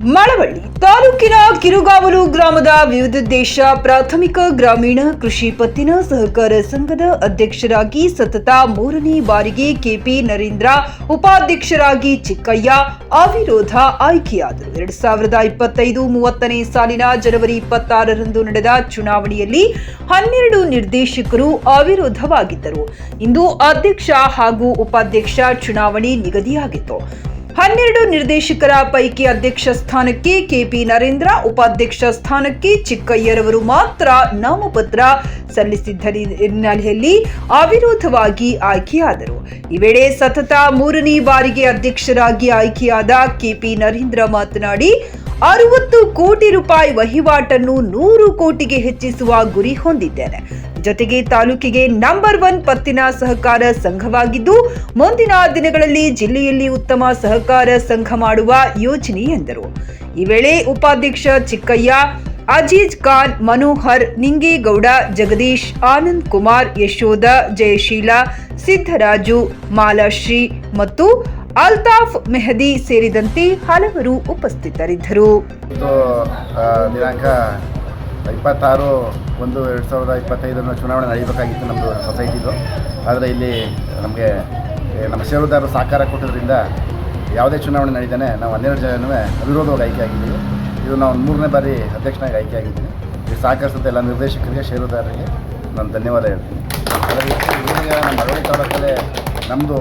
ಮಳವಳ್ಳಿ ತಾಲೂಕಿನ ಕಿರುಗಾವಲು ಗ್ರಾಮದ ವಿವಿಧೋದ್ದೇಶ ಪ್ರಾಥಮಿಕ ಗ್ರಾಮೀಣ ಕೃಷಿ ಪತ್ತಿನ ಸಹಕಾರ ಸಂಘದ ಅಧ್ಯಕ್ಷರಾಗಿ ಸತತ ಮೂರನೇ ಬಾರಿಗೆ ಕೆಪಿ ನರೇಂದ್ರ, ಉಪಾಧ್ಯಕ್ಷರಾಗಿ ಚಿಕ್ಕಯ್ಯ, ಅವಿರೋಧ ಆಯ್ಕೆಯಾದರು. ಎರಡ್ ಸಾವಿರದ ಇಪ್ಪತ್ತೈದು ಮೂವತ್ತನೇ ಸಾಲಿನ ಜನವರಿ ಇಪ್ಪತ್ತಾರರಂದು ನಡೆದ ಚುನಾವಣೆಯಲ್ಲಿ ಹನ್ನೆರಡು ನಿರ್ದೇಶಕರು ಅವಿರೋಧವಾಗಿದ್ದರು. ಇಂದು ಅಧ್ಯಕ್ಷ ಹಾಗೂ ಉಪಾಧ್ಯಕ್ಷ ಚುನಾವಣೆ ನಿಗದಿಯಾಗಿತ್ತು. ಹನ್ನೆರಡು ನಿರ್ದೇಶಕರ ಪೈಕಿ ಅಧ್ಯಕ್ಷ ಸ್ಥಾನಕ್ಕೆ ಕೆಪಿ ನರೇಂದ್ರ, ಉಪಾಧ್ಯಕ್ಷ ಸ್ಥಾನಕ್ಕೆ ಚಿಕ್ಕಯ್ಯರವರು ಮಾತ್ರ ನಾಮಪತ್ರ ಸಲ್ಲಿಸಿದ್ದ ಹಿನ್ನೆಲೆಯಲ್ಲಿ ಅವಿರೋಧವಾಗಿ ಆಯ್ಕೆಯಾದರು. ಈ ವೇಳೆ ಸತತ ಮೂರನೇ ಬಾರಿಗೆ ಅಧ್ಯಕ್ಷರಾಗಿ ಆಯ್ಕೆಯಾದ ಕೆಪಿ ನರೇಂದ್ರ ಮಾತನಾಡಿ ಅರವತ್ತು ಕೋಟಿ ರೂಪಾಯಿ ವಹಿವಾಟನ್ನು ನೂರು ಕೋಟಿಗೆ ಹೆಚ್ಚಿಸುವ ಗುರಿ ಹೊಂದಿದ್ದೇನೆ. ಜೊತೆಗೆ ತಾಲೂಕಿಗೆ ನಂಬರ್ ಒನ್ ಪತ್ತಿನ ಸಹಕಾರ ಸಂಘವಾಗಿದ್ದು, ಮುಂದಿನ ದಿನಗಳಲ್ಲಿ ಜಿಲ್ಲೆಯಲ್ಲಿ ಉತ್ತಮ ಸಹಕಾರ ಸಂಘ ಮಾಡುವ ಯೋಜನೆ ಎಂದರು. ಈ ವೇಳೆ ಉಪಾಧ್ಯಕ್ಷ ಚಿಕ್ಕಯ್ಯ, ಅಜೀಜ್ ಖಾನ್, ಮನೋಹರ್ ನಿಂಗೇಗೌಡ, ಜಗದೀಶ್ ಆನಂದ್ ಕುಮಾರ್, ಯಶೋಧ, ಜಯಶೀಲ ಸಿದ್ದರಾಜು ಮಾಲಾಶ್ರೀ ಮತ್ತು ಅಲ್ತಾಫ್ ಮೆಹದಿ ಸೇರಿದಂತೆ ಹಲವರು ಉಪಸ್ಥಿತರಿದ್ದರು. ದಿನಾಂಕ ಇಪ್ಪತ್ತಾರು ಒಂದು ಎರಡು ಸಾವಿರದ ಇಪ್ಪತ್ತೈದನ್ನು ಚುನಾವಣೆ ನಡೆಯಬೇಕಾಗಿತ್ತು ನಮ್ಮದು ಸೊಸೈಟಿದು. ಆದರೆ ಇಲ್ಲಿ ನಮಗೆ ನಮ್ಮ ಷೇರುದಾರರು ಸಹಕಾರ ಕೊಟ್ಟಿದ್ದರಿಂದ ಯಾವುದೇ ಚುನಾವಣೆ ನಡೀತಾನೆ ನಾವು ಹನ್ನೆರಡು ಜನನೂ ಅವಿರೋಧವಾಗಿ ಆಯ್ಕೆ ಆಗಿದ್ದೀವಿ ಇದು ನಾವು ಮೂರನೇ ಬಾರಿ ಅಧ್ಯಕ್ಷನಾಗಿ ಆಯ್ಕೆ ಆಗಿದ್ದೀನಿ ಈ ಸಹಕರಿಸಿದ ಎಲ್ಲ ನಿರ್ದೇಶಕರಿಗೆ ಷೇರುದಾರರಿಗೆ ನಾನು ಧನ್ಯವಾದ ಹೇಳ್ತೀನಿ. ನಮ್ಮ ಮರಳಿ ತಾಲೂಕಲ್ಲೇ ನಮ್ಮದು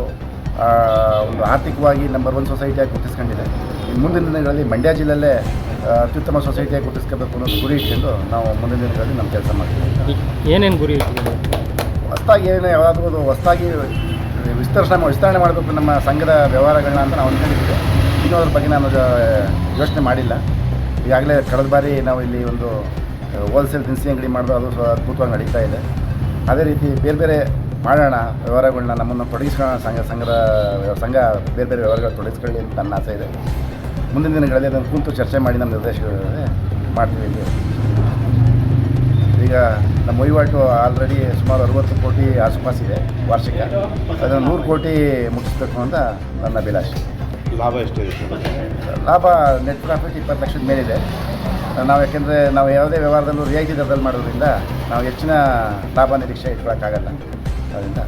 ಒಂದು ಆರ್ಥಿಕವಾಗಿ ನಂಬರ್ ಒನ್ ಸೊಸೈಟಿಯಾಗಿ ಗುರುತಿಸ್ಕೊಂಡಿದೆ ಮುಂದಿನ ದಿನಗಳಲ್ಲಿ ಮಂಡ್ಯ ಜಿಲ್ಲೆಯಲ್ಲೇ ಅತ್ಯುತ್ತಮ ಸೊಸೈಟಿಯಾಗಿ ಗುರುತಿಸ್ಕೋಬೇಕು ಅನ್ನೋದು ಗುರಿ ಇಟ್ಕೊಂಡು ನಾವು ಮುಂದಿನ ದಿನಗಳಲ್ಲಿ ನಮ್ಮ ಕೆಲಸ ಮಾಡ್ತೀವಿ. ಏನೇನು ಗುರಿ ಇಟ್ಕೊಂಡು ಹೊಸ್ದಾಗಿ ಏನೇ ಯಾವುದಾದ್ರೂ ಒಂದು ಹೊಸ್ದಾಗಿ ವಿಸ್ತರಣೆ ವಿಸ್ತರಣೆ ಮಾಡಬೇಕು ನಮ್ಮ ಸಂಘದ ವ್ಯವಹಾರಗಳನ್ನ ಅಂತ ನಾವು ಅಂದ್ಕೊಂಡಿದ್ದೆ ಇನ್ನೂ ಅದ್ರ ಬಗ್ಗೆ ನಾನು ಯೋಚನೆ ಮಾಡಿಲ್ಲ. ಈಗಾಗಲೇ ಕಳೆದ ಬಾರಿ ನಾವು ಇಲ್ಲಿ ಒಂದು ಹೋಲ್ಸೇಲ್ ದಿನಸಿ ಅಂಗಡಿ ಮಾಡೋದು ಅದು ಅದ್ಭುತವಾಗಿ ನಡೀತಾ ಇದೆ. ಅದೇ ರೀತಿ ಬೇರೆ ಬೇರೆ ಮಾಡೋಣ ವ್ಯವಹಾರಗಳನ್ನ ನಮ್ಮನ್ನು ತೊಡಗಿಸ್ಕೊಳ್ಳೋಣ ಸಂಘ ಸಂಘದ ಸಂಘ ಬೇರೆ ಬೇರೆ ವ್ಯವಹಾರಗಳು ತೊಡಗಿಸ್ಕೊಳ್ಳಿ ಅಂತ ನನ್ನ ಆಸೆ ಇದೆ. ಮುಂದಿನ ದಿನಗಳಲ್ಲಿ ಅದನ್ನು ಕೂತು ಚರ್ಚೆ ಮಾಡಿ ನಮ್ಮ ನಿರ್ದೇಶಕರಲ್ಲಿ ಮಾಡ್ತೀವಿ ಈಗ ನಮ್ಮ ವಹಿವಾಟು ಆಲ್ರೆಡಿ ಸುಮಾರು ಅರುವತ್ತು ಕೋಟಿ ಆಸುಪಾಸಿದೆ ವಾರ್ಷಿಕ. ಅದನ್ನು ನೂರು ಕೋಟಿ ಮುಗಿಸ್ಬೇಕು ಅಂತ ನನ್ನ ಅಭಿಲಾಷೆ. ಲಾಭ ಎಷ್ಟಿದೆ ಲಾಭ ನೆಟ್ ಪ್ರಾಫಿಟ್ ಇಪ್ಪತ್ತು ಲಕ್ಷದ ಮೇಲಿದೆ. ನಾವು ಯಾಕೆಂದರೆ ನಾವು ಯಾವುದೇ ವ್ಯವಹಾರದಲ್ಲೂ ರಿಯಾಯಿತಿ ದರದಲ್ಲಿ ಮಾಡೋದ್ರಿಂದ ನಾವು ಹೆಚ್ಚಿನ ಲಾಭ ನಿರೀಕ್ಷೆ ಇಟ್ಕೊಳ್ಳೋಕ್ಕಾಗಲ್ಲ calentar.